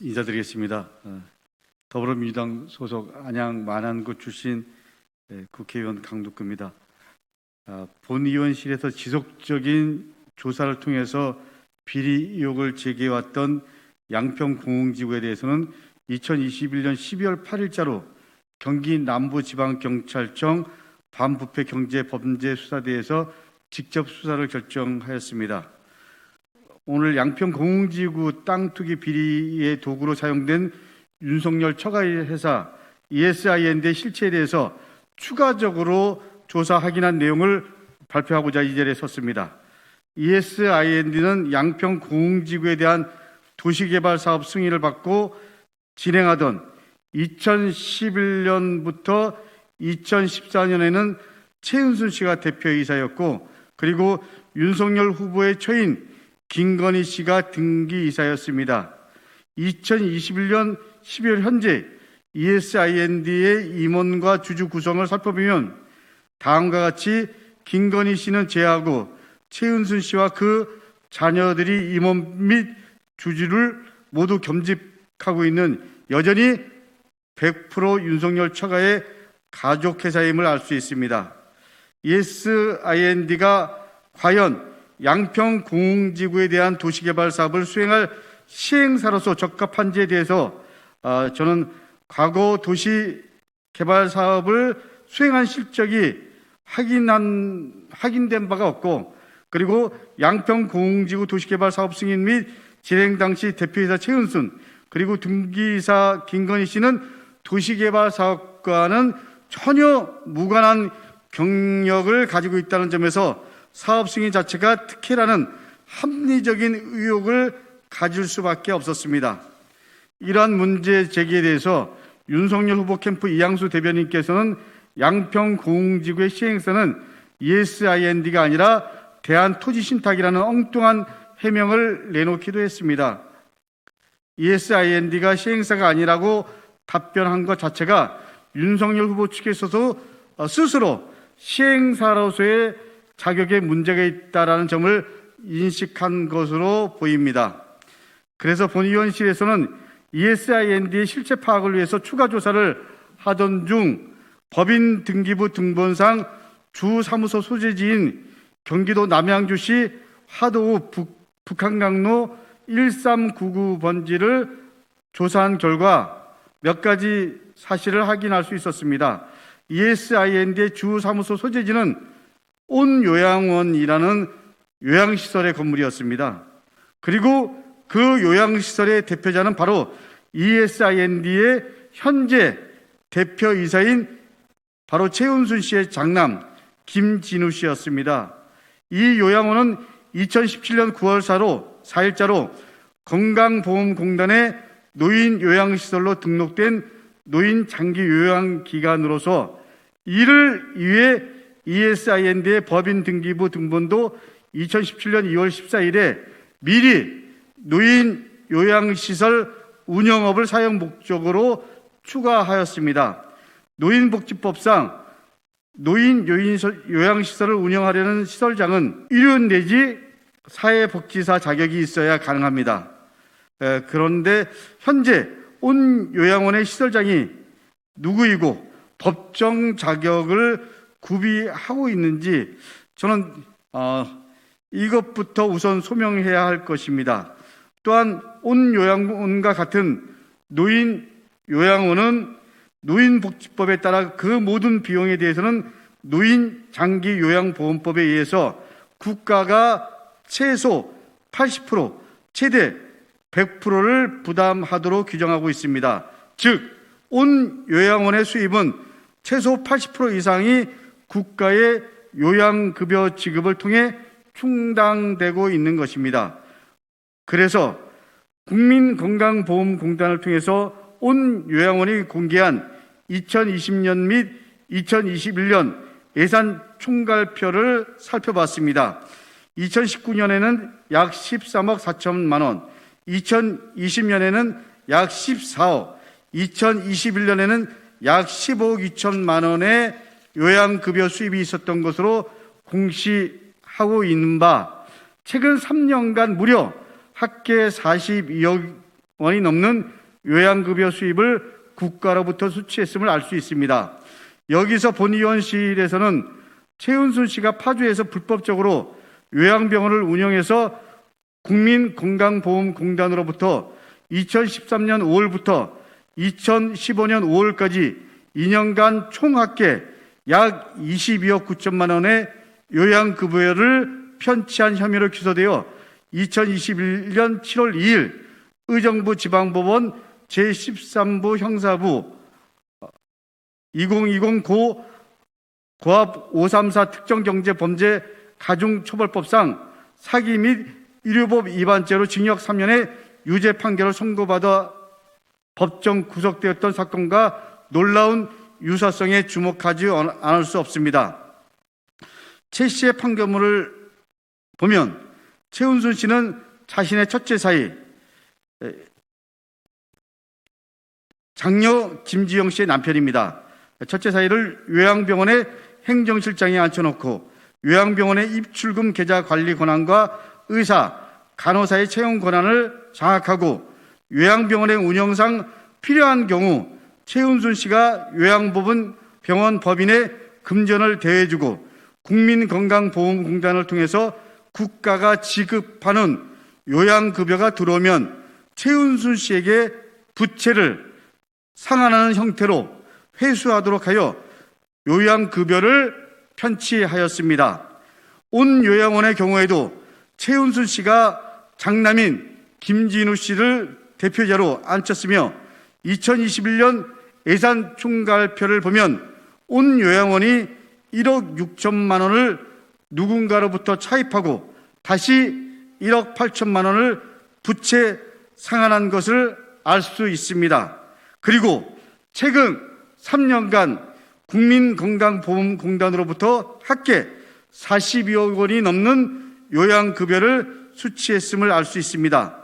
인사드리겠습니다. 어, 더불어민주당 소속 안양 만안구 출신 예, 국회의원 강두구입니다. 아, 본의원실에서 지속적인 조사를 통해서 비리 의혹을 제기해왔던 양평 공흥지구에 대해서는 2021년 12월 8일자로 경기 남부지방경찰청 반부패 경제범죄수사대에서 직접 수사를 결정하였습니다. 오늘 양평 공흥지구 땅 투기 비리의 도구로 사용된 윤석열 처가의 회사 ESIN의 실체에 대해서 추가적으로 조사 확인한 내용을 발표하고자 이 자리에 섰습니다. ESIND는 양평 공흥지구에 대한 도시개발 사업 승인을 받고 진행하던 2011년부터 2014년에는 최은순 씨가 대표이사였고 그리고 윤석열 후보의 처인 김건희 씨가 등기 이사였습니다. 2021년 12월 현재 ESIND의 임원과 주주 구성을 살펴보면 다음과 같이 김건희 씨는 제하고 최은순 씨와 그 자녀들이 임원 및 주주를 모두 겸직하고 있는 여전히 100% 윤석열 처가의 가족회사임을 알 수 있습니다. ESIND가 과연 양평 공흥지구에 대한 도시개발 사업을 수행할 시행사로서 적합한지에 대해서 아, 저는 과거 도시개발 사업을 수행한 실적이 확인한 확인된 바가 없고 그리고 양평 공흥지구 도시개발 사업 승인 및 진행 당시 대표이사 최은순 그리고 등기이사 김건희 씨는 도시개발 사업과는 전혀 무관한 경력을 가지고 있다는 점에서 사업 승인 자체가 특혜라는 합리적인 의혹을 가질 수밖에 없었습니다. 이러한 문제 제기에 대해서 윤석열 후보 캠프 이양수 대변인께서는 양평 공흥지구의 시행사는 ESIND가 아니라 대한토지신탁이라는 엉뚱한 해명을 내놓기도 했습니다. ESIND가 시행사가 아니라고 답변한 것 자체가 윤석열 후보 측에서도 어, 스스로 시행사로서의 자격에 문제가 있다라는 점을 인식한 것으로 보입니다. 그래서 본의원실에서는 E ESIND의 실체 파악을 위해서 추가 조사를 하던 중 법인 등기부 등본상 주 사무소 소재지인 경기도 남양주시 화도우 북, 북한강로 1399 번지를 조사한 결과 몇 가지 사실을 확인할 수 있었습니다. ESIND의 주 사무소 소재지는 온 요양원이라는 요양시설의 건물이었습니다. 그리고 그 요양시설의 대표자는 바로 ESIND의 현재 대표이사인 바로 최은순 씨의 장남 김진우 씨였습니다. 이 요양원은 2017년 9월 4일자로 건강보험공단의 노인 요양시설로 등록된 노인 장기 요양기관으로서 이를 위해 ESIND의 법인 등기부 등본도 2017년 2월 14일에 미리 노인 요양시설 운영업을 사용 목적으로 추가하였습니다. 노인복지법상 노인 요양시설을 운영하려는 시설장은 일륜 내지 사회복지사 자격이 있어야 가능합니다. 에, 그런데 현재 온 요양원의 시설장이 누구이고 법정 자격을 구비하고 있는지 저는 어, 이것부터 우선 소명해야 할 것입니다. 또한 온 요양원과 같은 노인 요양원은 노인복지법에 따라 그 모든 비용에 대해서는 노인 장기 요양보험법에 의해서 국가가 최소 80% 최대 100%를 부담하도록 규정하고 있습니다. 즉, 온 요양원의 수입은 최소 80% 이상이 국가의 요양급여 지급을 통해 충당되고 있는 것입니다. 그래서 국민건강보험공단을 통해서 온 요양원이 공개한 2020년 및 2021년 예산 총괄표를 살펴봤습니다. 2019년에는 약 13억 4천만 원, 2020년에는 약 14억, 2021년에는 약 15억 2천만 원의 요양급여 수입이 있었던 것으로 공시하고 있는 바, 최근 3년간 무려 합계 42억 원이 넘는 요양급여 수입을 국가로부터 수취했음을 알 수 있습니다. 여기서 본의원실에서는 최은순 씨가 파주에서 불법적으로 요양병원을 운영해서 국민건강보험공단으로부터 2013년 5월부터 2015년 5월까지 2년간 총 합계 약 22억 9천만 원의 요양급여를 편취한 혐의로 기소되어 2021년 7월 2일 의정부 지방법원 제13부 형사부 2020 고 고압 534 특정경제범죄 가중처벌법상 사기 및 의료법 위반죄로 징역 3년의 유죄 판결을 선고받아 법정 구속되었던 사건과 놀라운 유사성에 주목하지 않을 수 없습니다. 최 씨의 판결문을 보면 최은순 씨는 자신의 첫째 사이 에, 장녀 김지영 씨의 남편입니다. 첫째 사이를 요양병원의 행정실장에 앉혀놓고 요양병원의 입출금 계좌 관리 권한과 의사, 간호사의 채용 권한을 장악하고 요양병원의 운영상 필요한 경우 최은순 씨가 요양법은 병원 법인의 금전을 대해주고 국민건강보험공단을 통해서 국가가 지급하는 요양급여가 들어오면 최은순 씨에게 부채를 상환하는 형태로 회수하도록 하여 요양급여를 편취하였습니다. 온 요양원의 경우에도 최은순 씨가 장남인 김진우 씨를 대표자로 앉혔으며 2021년 예산 총괄표를 보면 온 요양원이 1억 6천만 원을 누군가로부터 차입하고 다시 1억 8천만 원을 부채 상환한 것을 알 수 있습니다. 그리고 최근 3년간 국민건강보험공단으로부터 합계 42억 원이 넘는 요양급여를 수취했음을 알 수 있습니다.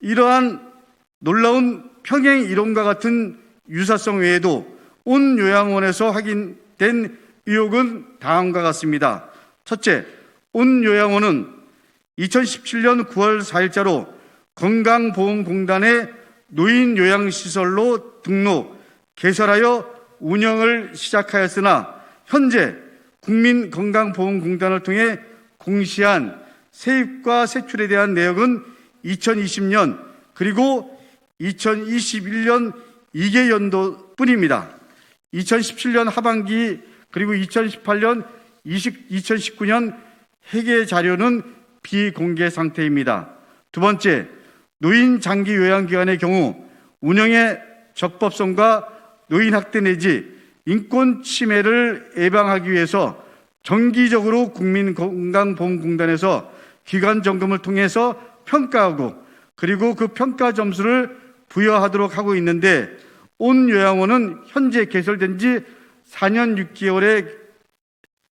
이러한 놀라운 평행 이론과 같은 유사성 외에도 온 요양원에서 확인된 의혹은 다음과 같습니다. 첫째, 온 요양원은 2017년 9월 4일자로 건강보험공단의 노인 요양시설로 등록, 개설하여 운영을 시작하였으나 현재 국민건강보험공단을 통해 공시한 세입과 세출에 대한 내역은 2020년 그리고 2021년 2개 연도 뿐입니다. 2017년 하반기 그리고 2018년 20, 2019년 회계 자료는 비공개 상태입니다. 두 번째, 노인 장기 요양 기관의 경우 운영의 적법성과 노인 학대 내지 인권 침해를 예방하기 위해서 정기적으로 국민건강보험공단에서 기관 점검을 통해서 평가하고 그리고 그 평가 점수를 부여하도록 하고 있는데 온 요양원은 현재 개설된 지 4년 6개월의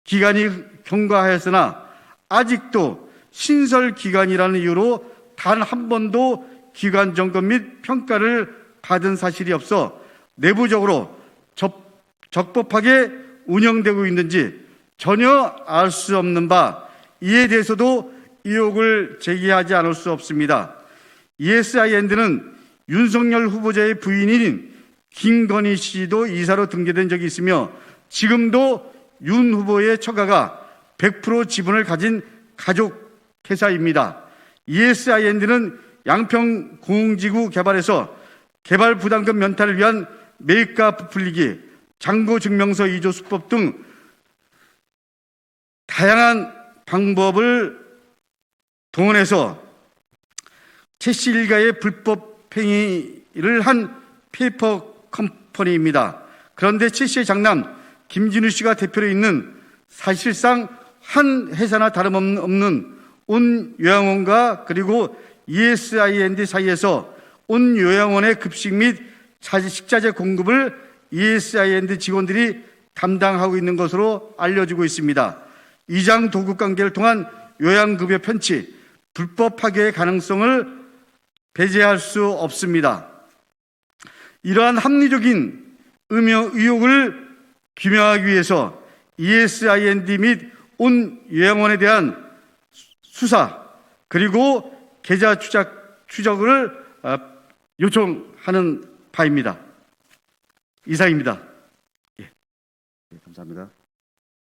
기간이 경과하였으나 아직도 신설 기간이라는 이유로 단 한 번도 기관 점검 및 평가를 받은 사실이 없어 내부적으로 적, 적법하게 운영되고 있는지 전혀 알 수 없는 바 이에 대해서도 의혹을 제기하지 않을 수 없습니다. ESIND는 윤석열 후보자의 부인인 김건희 씨도 이사로 등재된 적이 있으며 지금도 윤 후보의 처가가 100% 지분을 가진 가족 회사입니다. ESIND는 양평 공지구 개발에서 개발 부담금 면탈을 위한 매입가 부풀리기, 장고 증명서 이조 수법 등 다양한 방법을 동원해서 최씨 일가의 불법 행위를 한 페이퍼 컴퍼니입니다. 그런데 최 씨의 장남 김진우 씨가 대표로 있는 사실상 한 회사나 다름없는 온 요양원과 그리고 ESIND 사이에서 온 요양원의 급식 및 식자재 공급을 ESIND 직원들이 담당하고 있는 것으로 알려지고 있습니다. 이장 도급 관계를 통한 요양급여 편취, 불법 파괴의 가능성을 배제할 수 없습니다. 이러한 합리적인 의혹을 규명하기 위해서 ESIND 및 온 요양원에 대한 수사 그리고 계좌 추적, 추적을 어, 요청하는 바입니다. 이상입니다. 네, 감사합니다.